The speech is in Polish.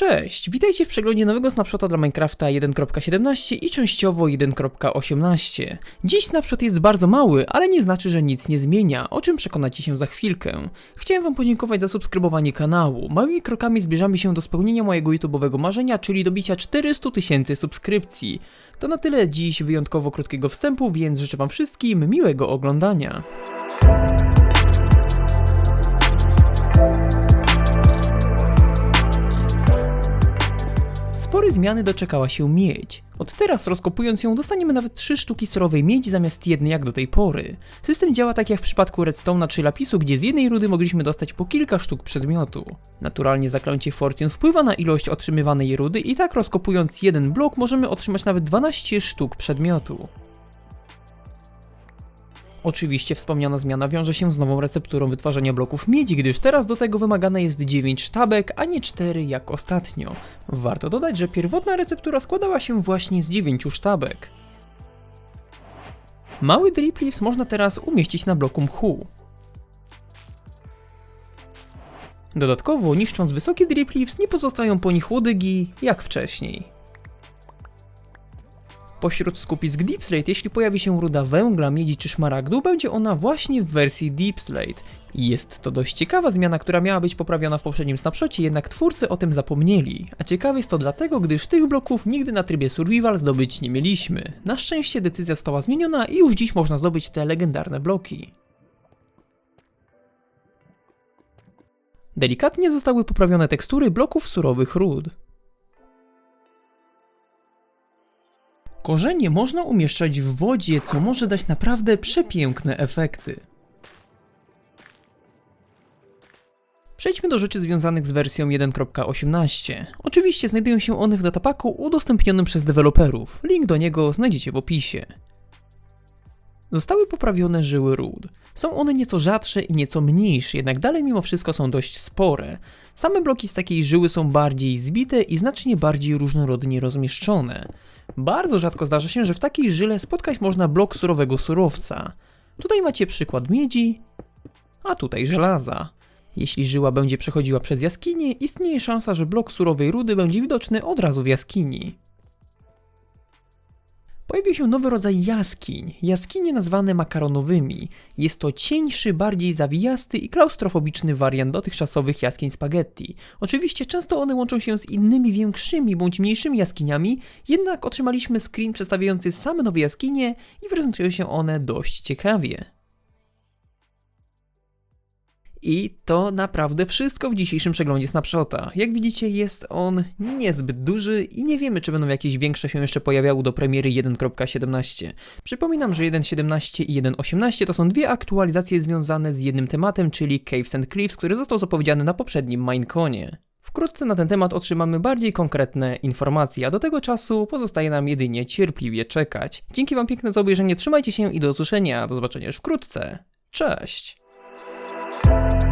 Cześć, witajcie w przeglądzie nowego snapshota dla Minecrafta 1.17 i częściowo 1.18. Dziś snapshot jest bardzo mały, ale nie znaczy, że nic nie zmienia, o czym przekonacie się za chwilkę. Chciałem wam podziękować za subskrybowanie kanału. Małymi krokami zbliżamy się do spełnienia mojego YouTube'owego marzenia, czyli dobicia 400 tysięcy subskrypcji. To na tyle dziś wyjątkowo krótkiego wstępu, więc życzę wam wszystkim miłego oglądania. Spory zmiany doczekała się miedź. Od teraz rozkopując ją dostaniemy nawet 3 sztuki surowej miedzi zamiast jednej jak do tej pory. System działa tak jak w przypadku redstone'a czy lapisu, gdzie z jednej rudy mogliśmy dostać po kilka sztuk przedmiotu. Naturalnie zaklęcie Fortune wpływa na ilość otrzymywanej rudy i tak rozkopując jeden blok możemy otrzymać nawet 12 sztuk przedmiotu. Oczywiście wspomniana zmiana wiąże się z nową recepturą wytwarzania bloków miedzi, gdyż teraz do tego wymagane jest 9 sztabek, a nie 4 jak ostatnio. Warto dodać, że pierwotna receptura składała się właśnie z 9 sztabek. Mały drip leaves można teraz umieścić na bloku mchu. Dodatkowo, niszcząc wysokie drip leaves, nie pozostają po nich łodygi jak wcześniej. Pośród skupisk Deep Slate, jeśli pojawi się ruda węgla, miedzi czy szmaragdu, będzie ona właśnie w wersji Deep Slate. Jest to dość ciekawa zmiana, która miała być poprawiona w poprzednim snapshocie, jednak twórcy o tym zapomnieli. A ciekawe jest to dlatego, gdyż tych bloków nigdy na trybie Survival zdobyć nie mieliśmy. Na szczęście decyzja została zmieniona i już dziś można zdobyć te legendarne bloki. Delikatnie zostały poprawione tekstury bloków surowych ród. Korzenie można umieszczać w wodzie, co może dać naprawdę przepiękne efekty. Przejdźmy do rzeczy związanych z wersją 1.18. Oczywiście znajdują się one w datapaku udostępnionym przez deweloperów. Link do niego znajdziecie w opisie. Zostały poprawione żyły ród. Są one nieco rzadsze i nieco mniejsze, jednak dalej mimo wszystko są dość spore. Same bloki z takiej żyły są bardziej zbite i znacznie bardziej różnorodnie rozmieszczone. Bardzo rzadko zdarza się, że w takiej żyle spotkać można blok surowego surowca. Tutaj macie przykład miedzi, a tutaj żelaza. Jeśli żyła będzie przechodziła przez jaskinię, istnieje szansa, że blok surowej rudy będzie widoczny od razu w jaskini. Pojawił się nowy rodzaj jaskiń, jaskinie nazwane makaronowymi. Jest to cieńszy, bardziej zawijasty i klaustrofobiczny wariant dotychczasowych jaskiń spaghetti. Oczywiście często one łączą się z innymi większymi bądź mniejszymi jaskiniami, jednak otrzymaliśmy screen przedstawiający same nowe jaskinie i prezentują się one dość ciekawie. I to naprawdę wszystko w dzisiejszym przeglądzie Snapshota. Jak widzicie jest on niezbyt duży i nie wiemy czy będą jakieś większe się jeszcze pojawiały do premiery 1.17. Przypominam, że 1.17 i 1.18 to są dwie aktualizacje związane z jednym tematem, czyli Caves and Cliffs, który został zapowiedziany na poprzednim Mineconie. Wkrótce na ten temat otrzymamy bardziej konkretne informacje, a do tego czasu pozostaje nam jedynie cierpliwie czekać. Dzięki wam piękne za obejrzenie, trzymajcie się i do usłyszenia, do zobaczenia już wkrótce. Cześć! Bye.